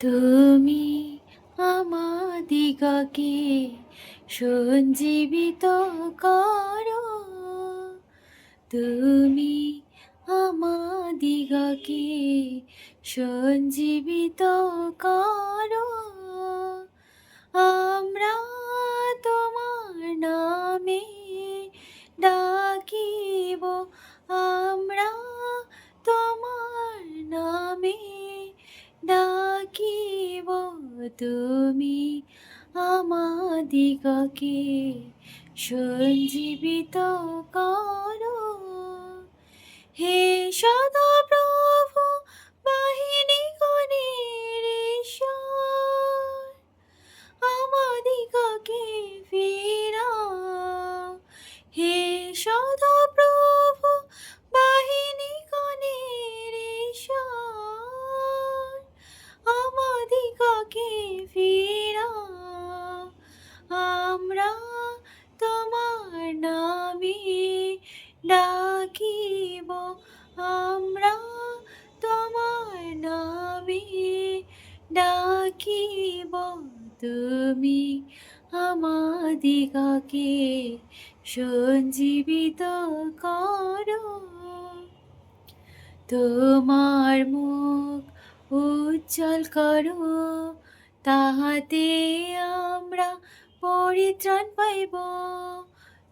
তুমি আমাদিগকে সঞ্জীবিত করো। তুমি আমাদিগকে সঞ্জীবিত করো। আমাদিগকে সঞ্জীবিত কর। হে সদা তুমি আমাদিগকে সঞ্জীবিত করো। তোমার মুখ উজ্জ্বল করো, তাহাতে আমরা পরিত্রাণ পাইব।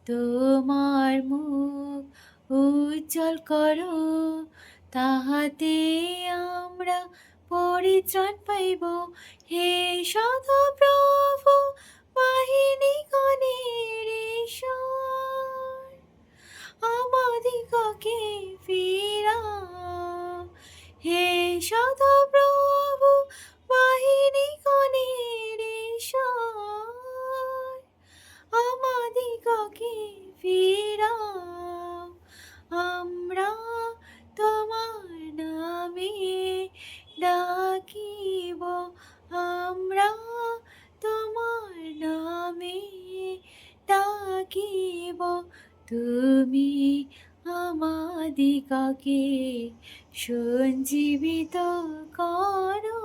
তোমার মুখ উজ্জ্বল করো, তাহাতে আমরা পরিত্রাণ পাইব। হে সদা প্রভু বাহিনী গণের আমাদিগকে ফিরা হে সদা আমাদিগকে সঞ্জীবিত করো।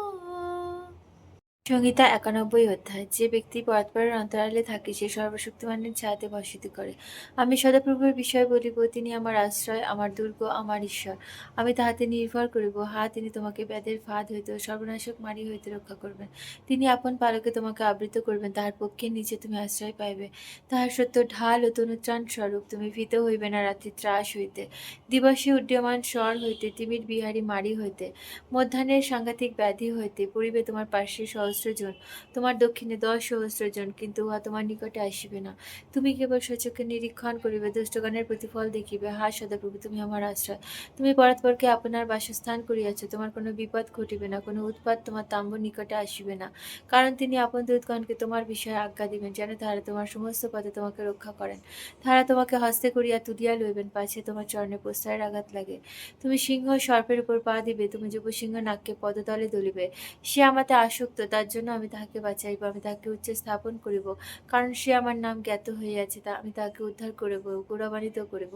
সংহিতা একানব্বই অধ্যায়। যে ব্যক্তি পরস্পরের অন্তরালে থাকে, সে সর্বশক্তিমানের ছায়াতে বসতি করে। আমি সদাপ্রভুর বিষয় বলিব, তিনি আমার আশ্রয়, আমার দুর্গ, আমার ঈশ্বর। আমি তাহাতে নির্ভর করিব হা তিনি তোমাকে ব্যাধের ফাঁদ হইতে সর্বনাশক মারি হইতে রক্ষা করবেন। তিনি আপন পালকে তোমাকে আবৃত করবেন, তাহার পক্ষে নিচে তুমি আশ্রয় পাইবে। তাহার সত্য ঢাল ও তনুত্রাণ স্বরূপ, তুমি ভীত হইবে না রাত্রি ত্রাস হইতে। দিবসে উড্ডীয়মান স্বর হইতে, তিমির বিহারী মারি হইতে। মধ্যাহ্নের সাংঘাতিক ব্যাধি হইতে, পড়িবে তোমার পার্শ্বে সহস্রজন তোমার দক্ষিণে দশ সহস্রজন কিন্তু উহা তোমার নিকটে আসিবে না। তুমি কেবল সচক্ষে নিরীক্ষণ করিবে, দুষ্টগণের প্রতিফল দেখিবে হা সদাপ্রভু তুমি আমার আশ্রয়। তুমি পরস্পরকে আপনার বাসস্থান করিয়াছ, তোমার কোনো বিপদ ঘটিবে না, কোনো উৎপাত তোমার তাম্ব নিকটে আসিবে না। কারণ তিনি আপন দূতগণকে তোমার বিষয়ে আজ্ঞা দিবেন, যেন তাহারা তোমার সমস্ত পদে তোমাকে রক্ষা করেন। তাহারা তোমাকে হস্তে করিয়া তুলিয়া লইবেন, পাছে তোমার চরণে প্রস্তারের আঘাত লাগে। তুমি সিংহ সর্পের উপর পা দিবে, তুমি যুব সিংহ নাককে পদতলে দলিবে। সে আমাতে আসক্ত তার জন্য আমি তাহাকে বাঁচাইব, আমি তাহাকে উচ্চে স্থাপন করিব। কারণ সে আমার নাম জ্ঞাত হইয়াছে তা আমি তাহাকে উদ্ধার করিব, গৌরবান্বিত করিব।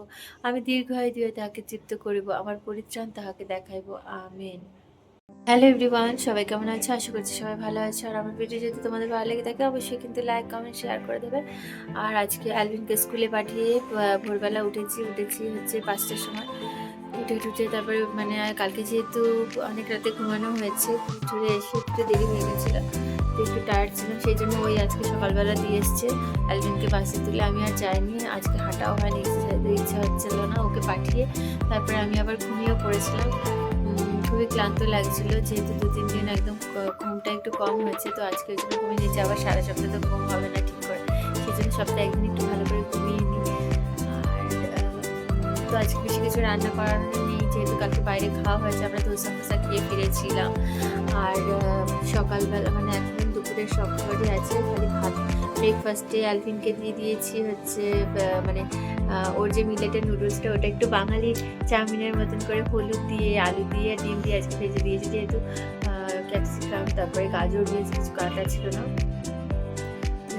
আমি দীর্ঘায়ু দিয়ে তাহাকে তৃপ্ত করিব, আমার পরিত্রাণ তাহাকে দেখাইব। আমেন। হ্যালো এভরিওয়ান, সবাই কেমন আছে? আশা করছি সবাই ভালো আছে। আর আমার ভিডিও যদি তোমাদের ভালো লেগে থাকে, অবশ্যই কিন্তু লাইক, কমেন্ট, শেয়ার করে দেবে আর আজকে অ্যালভিনকে স্কুলে পাঠিয়ে ভোরবেলা উঠেছি উঠেছি হচ্ছে পাঁচটার সময়। উঠে টুটে তারপরে মানে কালকে যেহেতু অনেক রাতে ঘুমানো হয়েছে ঘুরে এসে একটু দেরি হয়ে গেছিল, তো একটু টায়ার্ড ছিলাম, সেই জন্য ওই আজকে সকালবেলা দিয়ে এসছে। অ্যালভিনকে বাসে তুলে আমি আর যাইনি, আজকে হাঁটাও হয়নি ইচ্ছা হচ্ছিল না, ওকে পাঠিয়ে তারপরে আমি আবার ঘুমিয়েও পড়েছিলাম। খুবই ক্লান্ত লাগছিল, যেহেতু দু তিন দিন একদম ঘুমটা একটু কম হয়েছে, তো আজকে ওই জন্য ঘুমিয়ে নিয়েছি, আবার সারা সপ্তাহে তো ঘুম হবে না ঠিক করে। সেই জন্য সপ্তাহে একদিন একটু ভালো করে ঘুমিয়ে তো আজকে বেশি কিছু রান্না করার নেই যেহেতু কালকে বাইরে খাওয়া হয়েছে, আমরা ধোসা ফোসা খেয়ে ফিরেছিলাম। আর সকালবেলা মানে এখন দুপুরের খাবারই আছে, খালি ভাত ব্রেকফাস্টে অ্যালফিনকে দিয়ে দিয়েছি, হচ্ছে মানে ওর যে মিলেটের নুডলসটা, ওটা একটু বাঙালি চাউমিনের মতন করে হলুদ দিয়ে, আলু দিয়ে, ডিম দিয়ে আজকে ভেজে দিয়েছি, যেহেতু ক্যাপসিকাম তারপরে গাজর দিয়েছি, কিছু কাটা ছিল না।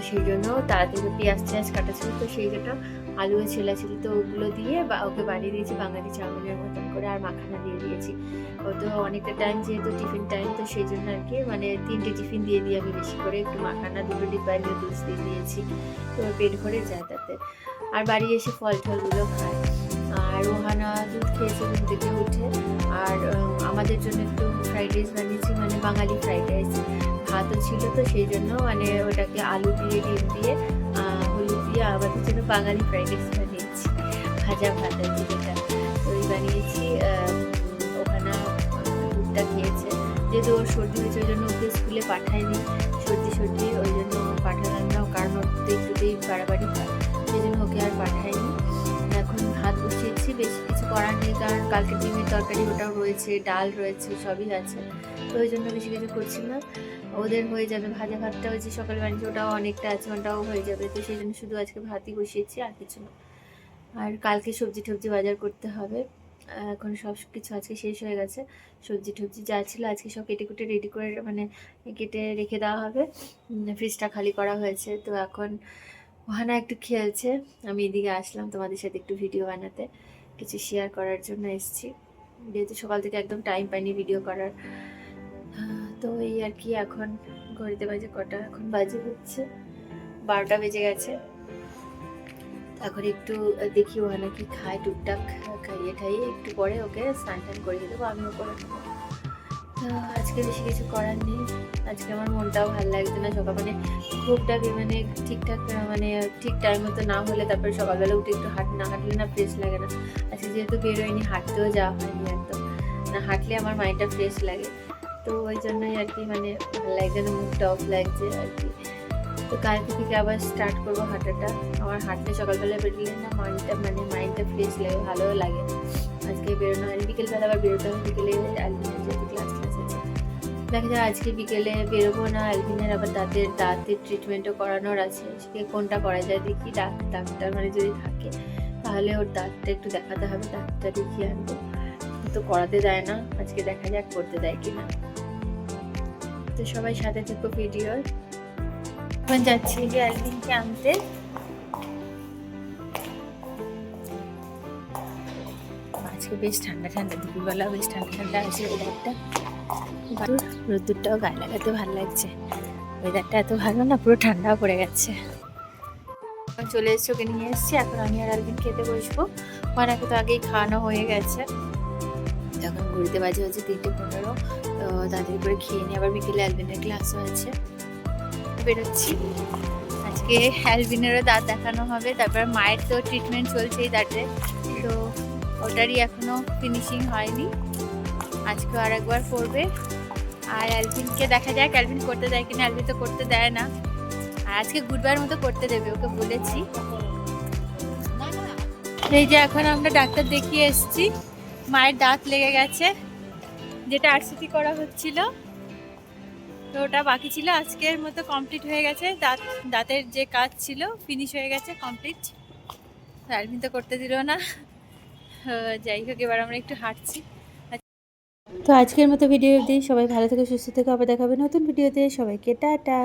সেই জন্য তাড়াতাড়ি পেঁয়াজ টেয়াজ কাটা ছিল, তো সেই জন্য আলুও ছেলা ছিল তো ওগুলো দিয়ে বা ওকে বানিয়ে দিয়েছি বাঙালি চাউমিনের মতন করে আর মাখানা দিয়ে দিয়েছি। ও তো অনেকটা টাইম যেহেতু টিফিন টাইম তো সেই জন্য আর কি মানে তিনটে টিফিন দিয়ে দিই আমি বেশি করে একটু মাখানা, দুটো ডিব্বায় নুডলস দিয়ে দিয়েছি। তো পেট ভরে যায় তাতে। আর বাড়ি এসে ফল টলগুলো খায়। আর ওহানা দুধ খেয়েছে ঘুম থেকে উঠে। আর আমাদের জন্য একটু ফ্রাইড রাইস বানিয়েছি মানে বাঙালি ফ্রাইড রাইস ভাতও ছিল তো সেই জন্য মানে ওটাকে আলু দিয়ে, ডিম দিয়ে দিয়ে আমাদের জন্য বাঙালি ফ্রাইড রাইস বানিয়েছি ভাজা ভাত কি যেটা ওই বানিয়েছি ওখানে দুধটা খেয়েছে। যেহেতু ওর সর্দি হয়েছে, ওই জন্য ওকে স্কুলে পাঠায়নি। সর্দি সর্দি, ওই জন্য পাঠালাম না কারণ ওর তো একটুতেই বাড়াবাড়ি হয়। সেই জন্য ওকে আর পাঠায়নি। এখন ভাত বসিয়েছি, বেশি কিছু করার নেই, কারণ কালকে ডিমের তরকারি ওটাও রয়েছে, ডাল রয়েছে, সবই আছে। তো ওই জন্য বেশি কিছু করছি না। ওদের হয়ে যাবে ভাজা ভাতটা হয়েছে সকাল বানিয়েছি, ওটাও অনেকটা আছে, ওটাও হয়ে যাবে, তো সেই জন্য শুধু আজকে ভাতই বসিয়েছি আর কিছু না। আর কালকে সবজি টবজি বাজার করতে হবে, এখন সব কিছু আজকে শেষ হয়ে গেছে, সবজি টবজি যা ছিল আজকে সব কেটে কুটে রেডি করে মানে কেটে রেখে দেওয়া হবে ফ্রিজটা খালি করা হয়েছে, তো এখন ওহানা একটু খেলছে, আমি এদিকে আসলাম তোমাদের সাথে একটু ভিডিও বানাতে, কিছু শেয়ার করার জন্য এসেছি, যেহেতু সকাল থেকে একদম টাইম পাইনি ভিডিও করার। তো এই আর কি এখন ঘড়িতে বাজে কটা, এখন বাজে হচ্ছে বারোটা বেজে গেছে। এখন একটু দেখি ওহানা কি খায় টুকটাক, খাইয়ে খাইয়ে একটু পরে ওকে স্নান টান করিয়ে দেবো, আমিও করে তো আজকে বেশি কিছু করার নেই, আজকে আমার মনটাও ভালো লাগছে না, সকাল মানে খুবটাকে মানে ঠিকঠাক মানে ঠিক টাইম মতো না হলে তারপরে সকালবেলা উঠে একটু হাঁট, না হাঁটলে না ফ্রেশ লাগে না। আজকে যেহেতু বেরোয়নি, হাঁটতেও যাওয়া হয়নি একদম। না হাঁটলে আমার মাইন্ডটা ফ্রেশ লাগে। তো ওই জন্যই আর কি মানে ভালো লাগছে না মুডটা অফ লাগছে আর কি। তো কালকে থেকে আবার স্টার্ট করব হাঁটাটা। আমার হাঁটলে সকালবেলা বেরোলে না মাইন্ডটা মানে মাইন্ডটা ফ্রেশ লাগে, ভালোও লাগে। আজকে বেরোনো হয়নি, বিকেলবেলা আবার বেরোতে হবে, বিকেলে অ্যালবিনের যেহেতু ক্লাস ক্লাস আছে। দেখা যায় আজকে বিকেলে বেরোবো না অ্যালবিনের আবার দাঁতের দাঁতের ট্রিটমেন্টও করানোর আছে। সে কোনটা করা যায় দেখি ডাক ডাক্তার মানে যদি থাকে, তাহলে ওর দাঁতটা একটু দেখাতে হবে, দাঁতটা দেখিয়ে আনব। তো করাতে দেয় না, আজকে দেখা যাক করতে দেয় কিনা। তো সবাই সাথে থেকো ভিডিওর এখন যাচ্ছি যে অ্যালবিনকে আনতে। আজকে বেশ ঠান্ডা ঠান্ডা, দুপুরবেলা বেশ ঠান্ডা ঠান্ডা আছে ওয়েদারটা রোদ্দুরটাও গায়ে লাগাতে ভালো লাগছে। ওয়েদারটা এত ভালো না, পুরো ঠান্ডা পড়ে গেছে। চলে এসছি, ওকে নিয়ে এসছি। এখন আমি আর আলবিন খেতে বসবো। ওনাকে তো আগেই খাওয়ানো হয়ে গেছে। তখন ঘুরতে বাজে হচ্ছে তিনটে পনেরো, তো তাদের করে খেয়ে নিয়ে আবার বিকেলে অ্যালবিনের ক্লাসও আছে বেরোচ্ছি। আজকে অ্যালবিনেরও দাঁত দেখানো হবে, তারপর মায়ের তো ট্রিটমেন্ট চলছে এই দাঁতে, তো ওটারই এখনও ফিনিশিং হয়নি। আজকে আর একবার করবে। আর অ্যালবিনকে দেখা যাক অ্যালভিন করতে দেয় কিনা অ্যালভিন তো করতে দেয় না। আর আজকে গুডবার মতো করতে দেবে, ওকে বলেছি। এই যে এখন আমরা ডাক্তার দেখিয়ে এসেছি। মায়ের দাঁত লেগে গেছে, যেটা আরসিটি করা হচ্ছিল। তো ওটা বাকি ছিল, আজকের মতো কমপ্লিট হয়ে গেছে। দাঁত, দাঁতের যে কাজ ছিল ফিনিশ হয়ে গেছে কমপ্লিট অ্যালভিন তো করতে দিল না। যাই হোক, এবার আমরা একটু হাঁটছি। তো আজকের মতো ভিডিও অবধি সবাই ভালো থেকে, সুস্থ থেকে। আবার দেখাবে নতুন ভিডিওতে সবাইকে টাটা।